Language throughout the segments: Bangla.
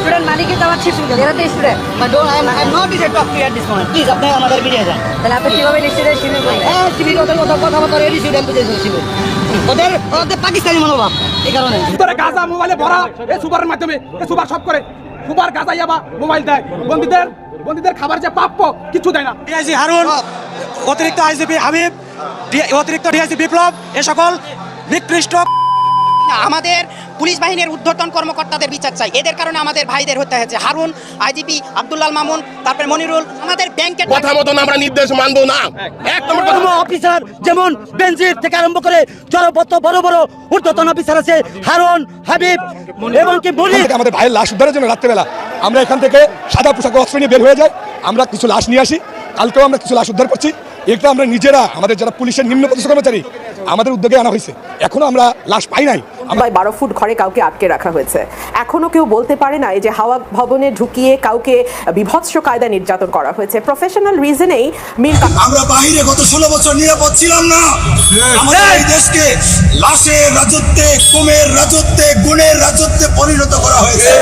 স্টুডেন্ট মানে কি তো আমার শিশু এরা তো student But don't, I am, I am not decided to talk to you at this moment. Please, আপনি আমাদের বেরিয়ে যান। তাহলে আপনি কীভাবে স্টুডেন্ট শিবির করলেন হ্যাঁ, শিবির ওদের কথা রেডি শিবির। ওদের ওদের পাকিস্তানি মনোভাব এই কারণে। ভিতরে গাঁজা মোবাইলে ভরা এই সুপারের মাধ্যমে এই সুপার সব করে। সুপার গাঁজা ইয়াবা মোবাইল দেয়। বন্দীদের বন্দীদের খাবার যে প্রাপ্য কিছু দেয় না। ডিআইজি হারুন অতিরিক্ত আইজিপি হাবিব অতিরিক্ত ডিআইজি বিপ্লব এ সকল নিকৃষ্ট আমাদের পুলিশ বাহিনীর ঊর্ধ্বতন কর্মকর্তাদের বিচার চাই। এদের কারণে আমাদের ভাইদের হতে হয়েছে। হারুন আইজিপি আব্দুল্লাল মামুন তারপরে মনিরুল আমাদের ব্যাংকের কথা মতন আমরা নির্দেশ মানবো না। এক নম্বর কথা অফিসার যেমন বেনজির থেকে আরম্ভ করে জনপত্র বড় বড় ঊর্ধ্বতন অফিসার আছে হারুন হাবিব এবং কি বলি আমাদের ভাইয়ের লাশ উদ্ধারের জন্য রাত্রেবেলা আমরা এখান থেকে সাদা পোশাকে অস্ত্র নিয়ে বের হয়ে যাই। আমরা কিছু লাশ নিয়ে আসি। কালকেও আমরা কিছু লাশ উদ্ধার করছি। এটা আমরা নিজেরা আমাদের যারা পুলিশের নিম্ন পদস্থ কর্মচারী আমাদের উদ্যোগে আনা হয়েছে। এখনও আমরা লাশ পাই নাই। আমরা প্রায় বারো ফুট ঘরে কাউকে আটকে রাখা হয়েছে। এখনও কেউ বলতে পারে না যে হাওয়া ভবনে ঢুকিয়ে কাউকে বিভৎস কায়দা নির্যাতন করা হয়েছে। প্রফেশনাল রিজনেই মীর আমরা বাহিরে গত ষোলো বছর নিরাপদ ছিলাম না। আমাদের এই দেশকে লাশের রাজত্বে কুমের রাজত্বে গুণের রাজত্বে পরিণত করা হয়েছে।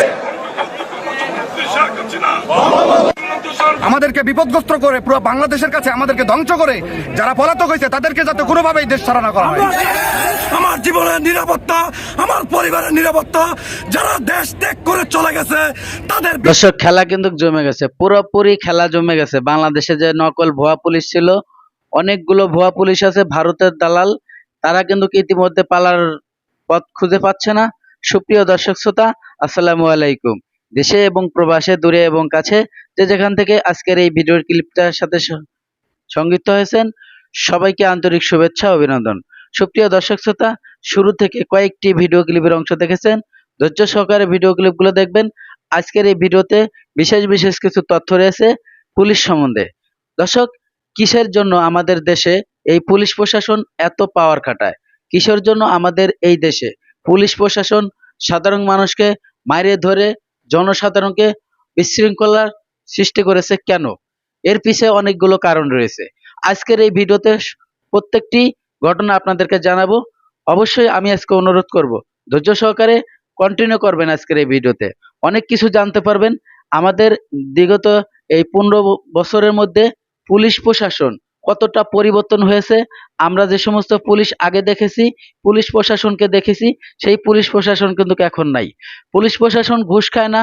আমাদেরকে বিপদগ্রস্ত করে পুরো বাংলাদেশের কাছে আমাদেরকে ধ্বংস করে যারা পলাতক হয়েছে তাদেরকে যাতে কোনোভাবেই দেশ ছাড়া না করা হয়। আমার জীবনের নিরাপত্তা আমার পরিবারের নিরাপত্তা যারা দেশ ত্যাগ করে চলে গেছে তাদের দর্শক খেলা কিন্তু জমে গেছে। পুরোপুরি খেলা জমে গেছে। বাংলাদেশে যে নকল ভুয়া পুলিশ ছিল অনেকগুলো ভুয়া পুলিশ আছে ভারতের দালাল। তারা কিন্তু ইতিমধ্যে পালার পথ খুঁজে পাচ্ছে না। সুপ্রিয় দর্শক শ্রোতা আসসালামু আলাইকুম। দেশে এবং প্রবাসে, দূরে এবং কাছে, যে যেখান থেকে আজকের এই ভিডিওর ক্লিপটার সাথে সংযুক্ত হয়েছেন, সবাইকে আন্তরিক শুভেচ্ছা অভিনন্দন। সুপ্রিয় দর্শক শ্রোতা, শুরু থেকে কয়েকটি ভিডিও ক্লিপের অংশ দেখেছেন। ধৈর্য সহকারে ভিডিও ক্লিপগুলো দেখবেন। আজকের এই ভিডিওতে বিশেষ বিশেষ কিছু তথ্য রয়েছে পুলিশ সম্বন্ধে। দর্শক, কিসের জন্য আমাদের দেশে এই পুলিশ প্রশাসন এত পাওয়ার খাটায়? কিসের জন্য আমাদের এই দেশে পুলিশ প্রশাসন সাধারণ মানুষকে মাইরে ধরে জনসাধারণকে বিশৃঙ্খলার সৃষ্টি করেছে কেন? এর পিছে অনেকগুলো কারণ রয়েছে। আজকের এই ভিডিওতে প্রত্যেকটি ঘটনা আপনাদেরকে জানাব। অবশ্যই আমি আজকে অনুরোধ করব, ধৈর্য সহকারে কন্টিনিউ করবেন আজকের এই ভিডিওতে। অনেক কিছু জানতে পারবেন। আমাদের বিগত এই পনেরো বছরের মধ্যে পুলিশ প্রশাসন কতটা পরিবর্তন হয়েছে, আমরা যে সমস্ত পুলিশ আগে দেখেছি, পুলিশ প্রশাসনকে দেখেছি, সেই পুলিশ প্রশাসন কিন্তু এখন নাই। পুলিশ প্রশাসন ঘুষ খায় না,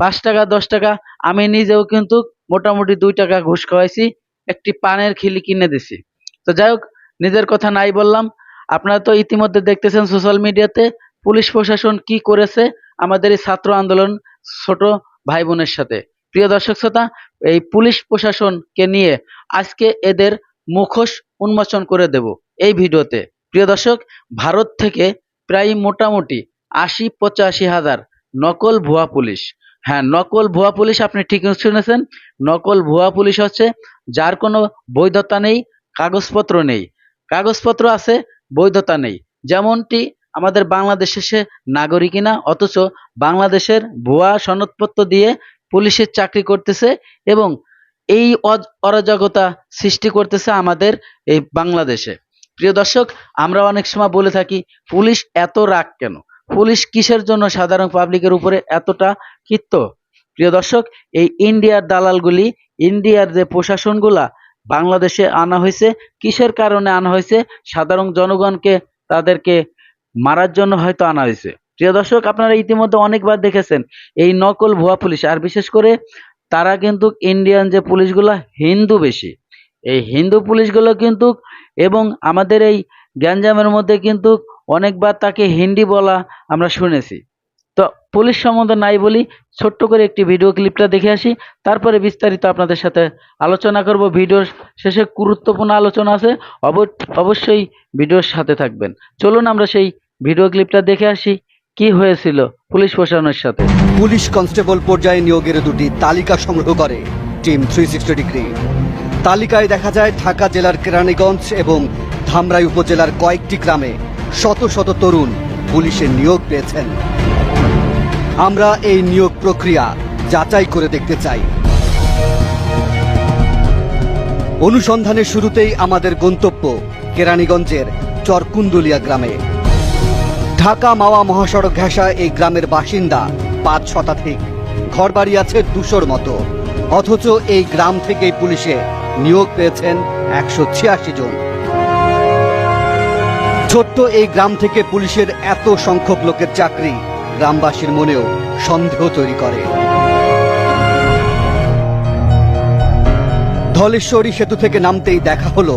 পাঁচ টাকা, দশ টাকা, আমি নিজেও কিন্তু মোটামুটি দুই টাকা ঘুষ খাওয়াইছি, একটি পানের খিলি কিনে দিছি। তো যাই হোক, নিজের কথা নাই বললাম, আপনারা তো ইতিমধ্যে দেখতেছেন সোশ্যাল মিডিয়াতে, পুলিশ প্রশাসন কি করেছে, আমাদের এই ছাত্র আন্দোলন ছোট ভাই বোনের সাথে। প্রিয় দর্শক শ্রোতা, এই পুলিশ প্রশাসনকে নিয়ে আজকে এদের মুখোশ উন্মোচন করে দেব এই ভিডিওতে। প্রিয় দর্শক, ভারত থেকে প্রায় মোটামুটি আশি পঁচাশি হাজার নকল ভুয়া পুলিশ। হ্যাঁ নকল ভুয়া পুলিশ আপনি ঠিক শুনেছেন। নকল ভুয়া পুলিশ হচ্ছে যার কোনো বৈধতা নেই, কাগজপত্র নেই। কাগজপত্র আছে, বৈধতা নেই। যেমনটি আমাদের বাংলাদেশে সে নাগরিকই না, অথচ বাংলাদেশের ভুয়া সনদপত্র দিয়ে পুলিশের চাকরি করতেছে এবং এই অরাজকতা সৃষ্টি করতেছে আমাদের এই বাংলাদেশে। প্রিয় দর্শক, আমরা অনেক সময় বলে থাকি, পুলিশ এত রাগ কেন? পুলিশ কিসের জন্য সাধারণ পাবলিকের উপরে এতটা ক্ষিপ্ত? প্রিয় দর্শক, এই ইন্ডিয়ার দালালগুলি, ইন্ডিয়ার যে প্রশাসনগুলা বাংলাদেশে আনা হয়েছে, কিসের কারণে আনা হয়েছে? সাধারণ জনগণকে তাদেরকে মারার জন্য হয়তো আনা হয়েছে। প্রিয় দর্শক, আপনারা ইতিমধ্যে অনেকবার দেখেছেন এই নকল ভুয়া পুলিশ, আর বিশেষ করে তারা কিন্তু ইন্ডিয়ান যে পুলিশগুলো, হিন্দু বেশি। এই হিন্দু পুলিশগুলো কিন্তু, এবং আমাদের এই গ্যাঞ্জামের মধ্যে কিন্তু অনেকবার তাকে হিন্দি বলা আমরা শুনেছি। তো পুলিশ সম্বন্ধে নাই বলি, ছোট্ট করে একটি ভিডিও ক্লিপটা দেখে আসি। তারপরে বিস্তারিত আপনাদের সাথে আলোচনা করব। ভিডিওর শেষে গুরুত্বপূর্ণ আলোচনা আছে অব- অবশ্যই ভিডিওর সাথে থাকবেন। চলুন আমরা সেই ভিডিও ক্লিপটা দেখে আসি। কি হয়েছিল পুলিশ প্রশাসনের সাথে? পুলিশ কনস্টেবল পর্যায়ে নিয়োগের দুটি তালিকা সংগ্রহ করে টিম থ্রি সিক্সটি ডিগ্রি। তালিকায় দেখা যায় ঢাকা জেলার কেরানীগঞ্জ এবং ধামরাই উপজেলার কয়েকটি গ্রামে শত শত তরুণ পুলিশের নিয়োগ পেয়েছেন। আমরা এই নিয়োগ প্রক্রিয়া যাচাই করে দেখতে চাই। অনুসন্ধানের শুরুতেই আমাদের গন্তব্য কেরানীগঞ্জের চরকুন্দুলিয়া গ্রামে। ঢাকা মাওয়া মহাসড়ক ঘেঁষা এই গ্রামের বাসিন্দা পাঁচ শতাধিক। ঘরবাড়ি আছে দুশোর মতো। অথচ এই গ্রাম থেকেই পুলিশে নিয়োগ পেয়েছেন একশো ছিয়াশি জন। ছোট্ট এই গ্রাম থেকে পুলিশের এত সংখ্যক লোকের চাকরি গ্রামবাসীর মনেও সন্দেহ তৈরি করে। ধলেশ্বরী সেতু থেকে নামতেই দেখা হলো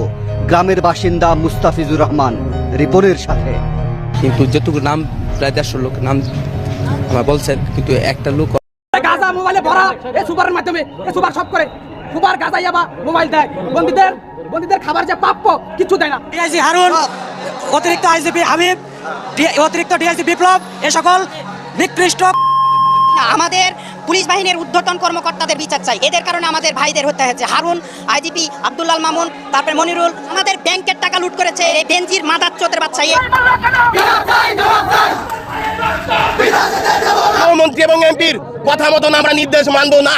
গ্রামের বাসিন্দা মুস্তাফিজুর রহমান রিপনের সাথে। কিন্তু যেটুকু নাম প্রায় দেড়শো লোক নাম আমার বলছেন কিন্তু একটা লোক গাজা মোবাইলে ভরা এ সুপারের মাধ্যমে এ সুপার সব করে। সুপার গাজা ইয়াবা মোবাইল দেয়। বন্দীদের বন্দীদের খাবার যে প্রাপ্য কিছু দেয় না। ডিআইজি হারুন অতিরিক্ত আইজিপি হাবিব অতিরিক্ত ডিআইজি বিপ্লব এ সকল নিকৃষ্ট। আমাদের পুলিশ বাহিনীর ঊর্ধ্বতন কর্মকর্তাদের বিচার চাই। এদের কারণে আমাদের ভাইদের হতে হয়েছে। হারুন আইজিপি আব্দুল্লাল মামুন তারপরে মনিরুল আমাদের ব্যাংকের টাকা লুট করেছে এই বেনজির মাদার চোদের বাচ্চা। মন্ত্রী এবং এমপির কথা মতন আমরা নির্দেশ মানবো না।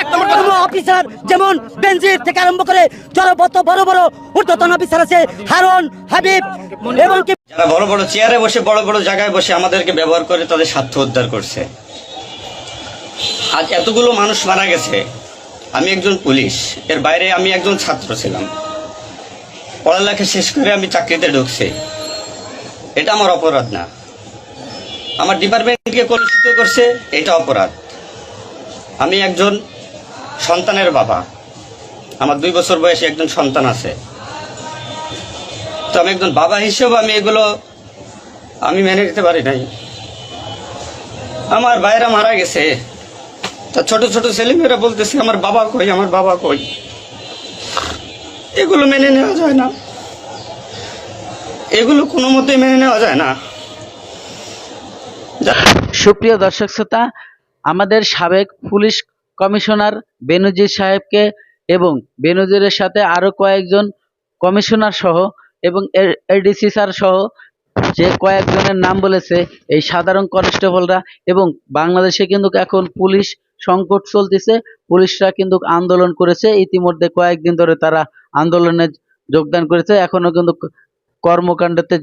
এক নম্বর কথা অফিসার যেমন বেনজির থেকে আরম্ভ করে জড়বত বড় বড় ঊর্ধ্বতন অফিসার আছে হারুন হাবিব এবং যারা বড় বড় চেয়ারে বসে বড় বড় জায়গায় বসে আমাদেরকে ব্যবহার করে তাদের স্বার্থ উদ্ধার করছে। আজ এতগুলো মানুষ মারা গেছে। আমি একজন পুলিশ। এর বাইরে আমি একজন ছাত্র ছিলাম। পড়ালেখা শেষ করে আমি চাকরিতে ঢুকছি। এটা আমার অপরাধ না। আমার ডিপার্টমেন্টকে কলুষিত করছে, এটা অপরাধ। আমি একজন সন্তানের বাবা। আমার দুই বছর বয়সে একজন সন্তান আছে। তো আমি একজন বাবা হিসেবে আমি এগুলো আমি মেনে নিতে পারি নাই। আমার ভাইরা মারা গেছে। তা ছোট ছোট ছেলেমেয়েরা বলতেছে, আমার বাবা কই, আমার বাবা কই? এগুলো মেনে নেওয়া যায় না। এগুলো কোনো মতেই মেনে নেওয়া যায় না। সুপ্রিয় দর্শক শ্রোতা, আমাদের সাবেক পুলিশ কমিশনার বেনজির সাহেবকে এবং বেনজিরের সাথে আরও কয়েকজন কমিশনার সহ এবং এডিসি স্যার সহ যে কয়েকজনের নাম বলেছে, এই সাধারণ কনস্টেবলরা এবং বাংলাদেশে কিন্তু এখন পুলিশ সংকট চলতেছে, পুলিশরা কিন্তু আন্দোলন করেছে। ইতিমধ্যে কয়েকদিন ধরে তারা আন্দোলনে যোগদান করেছে, এখনও কিন্তু কর্মকাণ্ডতে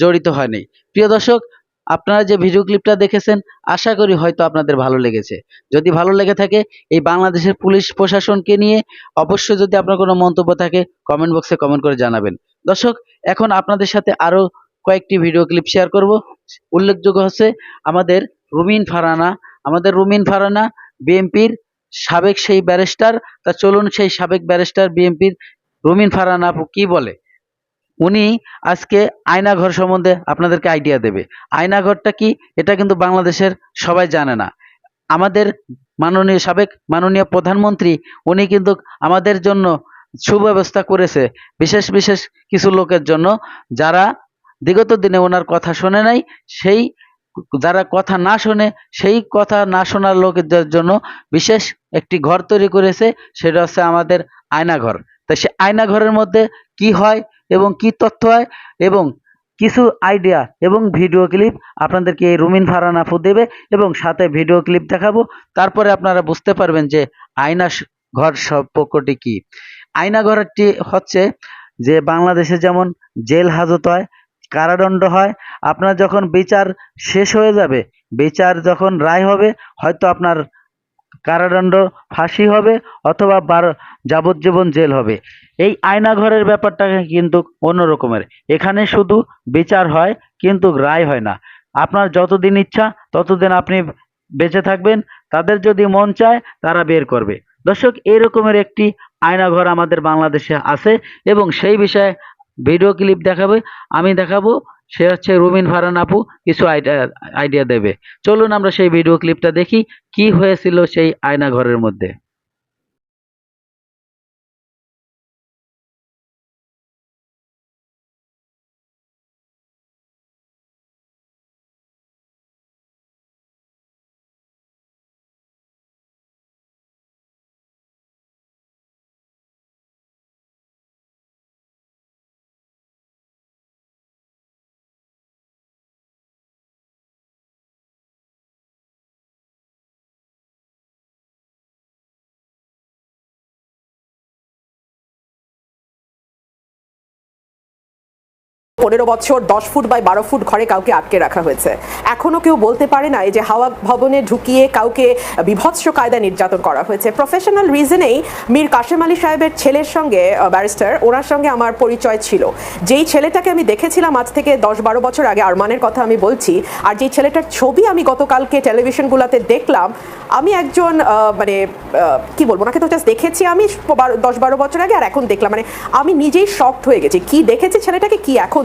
জড়িত হয়নি। প্রিয় দর্শক, আপনারা যে ভিডিও ক্লিপটা দেখেছেন, আশা করি হয়তো আপনাদের ভালো লেগেছে। যদি ভালো লেগে থাকে, এই বাংলাদেশের পুলিশ প্রশাসনকে নিয়ে অবশ্যই যদি আপনার কোনো মন্তব্য থাকে কমেন্ট বক্সে কমেন্ট করে জানাবেন। দর্শক, এখন আপনাদের সাথে আরও কয়েকটি ভিডিও ক্লিপ শেয়ার করব। উল্লেখযোগ্য হচ্ছে, আমাদের রুমিন ফারানা, আমাদের রুমিন ফারানা বিএনপির সাবেক সেই ব্যারিস্টার, তা চলুন সেই সাবেক ব্যারিস্টার বিএনপির রুমিন ফারানা আপু কি বলে? উনি আজকে আয়নাঘর সম্বন্ধে আপনাদেরকে আইডিয়া দেবে। আয়নাঘরটা কি? এটা কিন্তু বাংলাদেশের সবাই জানে না। আমাদের মাননীয় সাবেক মাননীয় প্রধানমন্ত্রী, উনি কিন্তু আমাদের জন্য সুব্যবস্থা করেছে বিশেষ বিশেষ কিছু লোকের জন্য, যারা বিগত দিনে ওনার কথা শোনে নাই, সেই যারা কথা না শোনে, সেই কথা না শোনার লোকেদের জন্য বিশেষ একটি ঘর তৈরি করেছে, সেটা হচ্ছে আমাদের আয়নাঘর। তো সে আয়নাঘরের মধ্যে কি হয় এবং কি তথ্য হয় এবং কিছু আইডিয়া এবং ভিডিও ক্লিপ আপনাদেরকে এই রুমিন ফারান আপু দেবে এবং সাথে ভিডিও ক্লিপ দেখাবো। তারপরে আপনারা বুঝতে পারবেন যে আয়না ঘর সম্পর্কটি কি। আয়না ঘরটি হচ্ছে যে বাংলাদেশে যেমন জেল হাজত হয় কারাদণ্ড হয়, আপনার যখন বিচার শেষ হয়ে যাবে, বিচার যখন রায় হবে, হয়তো আপনার কারাদণ্ড ফাঁসি হবে অথবা বার যাবজ্জীবন জেল হবে। এই আয়নাঘরের ব্যাপারটা কিন্তু অন্য রকমের এখানে শুধু বিচার হয়, কিন্তু রায় হয় না। আপনার যতদিন ইচ্ছা, ততদিন আপনি বেঁচে থাকবেন। তাদের যদি মন চায়, তারা বের করবে। দর্শক, এরকমের একটি আয়নাঘর আমাদের বাংলাদেশে আছে এবং সেই বিষয়ে ভিডিও ক্লিপ দেখাবে, আমি দেখাবো, সে হচ্ছে রুমিন ফারান আপু, কিছু আইডিয়া আইডিয়া দেবে। চলুন আমরা সেই ভিডিও ক্লিপটা দেখি, কি হয়েছিল সেই আয়না ঘরের মধ্যে। পনেরো বছর, দশ ফুট বাই বারো ফুট ঘরে কাউকে আটকে রাখা হয়েছে। এখনও কেউ বলতে পারে না যে হাওয়া ভবনে ঢুকিয়ে কাউকে বিভৎস কায়দায় নির্যাতন করা হয়েছে। প্রফেশনাল রিজনেই মীর কাশেম আলী সাহেবের ছেলের সঙ্গে ব্যারিস্টার ওনার সঙ্গে আমার পরিচয় ছিল। যেই ছেলেটাকে আমি দেখেছিলাম আজ থেকে দশ বারো বছর আগে, আরমানের কথা আমি বলছি, আর যেই ছেলেটার ছবি আমি গতকালকে টেলিভিশনগুলোতে দেখলাম, আমি একজন মানে কি বলব, ওনাকে তো জাস্ট দেখেছি আমি দশ বারো বছর আগে, আর এখন দেখলাম। মানে আমি নিজেই শক্ট হয়ে গেছি। কি দেখেছি ছেলেটাকে, কি এখন